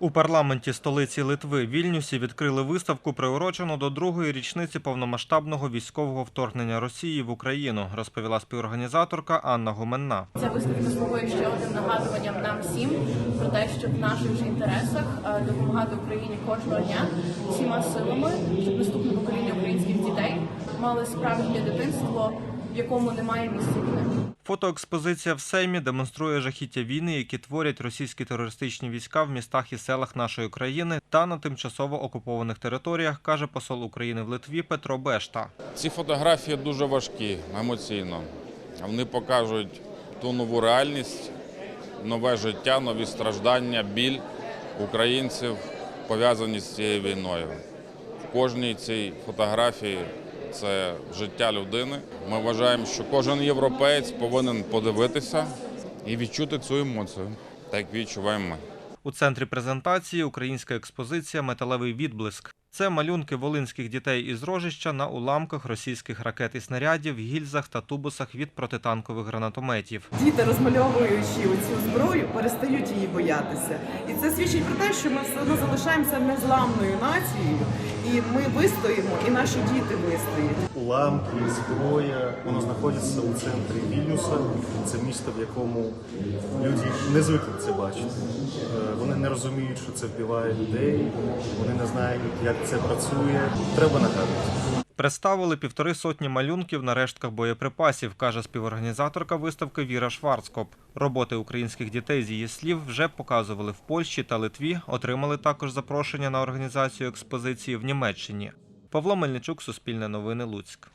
У парламенті столиці Литви Вільнюсі відкрили виставку, приурочену до другої річниці повномасштабного військового вторгнення Росії в Україну, розповіла співорганізаторка Анна Гуменна. Ця виставка слугує ще одним нагадуванням нам всім про те, що в наших же інтересах е, допомагати Україні кожного дня всіма силами, щоб наступне покоління українських дітей мали справжнє дитинство, в якому немає місця війни. Фотоекспозиція в Сеймі демонструє жахіття війни, які творять російські терористичні війська в містах і селах нашої країни та на тимчасово окупованих територіях, каже посол України в Литві Петро Бешта. Ці фотографії дуже важкі емоційно. Вони покажуть ту нову реальність, нове життя, нові страждання, біль українців пов'язані з цією війною. В кожній цій фотографії це життя людини. Ми вважаємо, що кожен європеєць повинен подивитися і відчути цю емоцію, так відчуваємо ми. У центрі презентації українська експозиція Металевий відблиск. Це малюнки волинських дітей із рожища на уламках російських ракет і снарядів, гільзах та тубусах від протитанкових гранатометів. Діти, розмальовуючи цю зброю, перестають її боятися. І це свідчить про те, що ми все одно залишаємося незламною нацією, і ми вистоїмо, і наші діти вистоять. уламки, зброя. Воно знаходиться у центрі Вільнюса. Це місто, в якому люди не звикли це бачити. Е, Вони не розуміють, що це вбиває людей. Вони не знають, як це працює. Треба нагадувати. Представили півтори сотні малюнків на рештках боєприпасів, каже співорганізаторка виставки Віра Шварцкоп. Роботи українських дітей з її слів вже показували в Польщі та Литві. Отримали також запрошення на організацію експозиції в Німеччині. Павло Мельничук, Суспільне новини, Луцьк.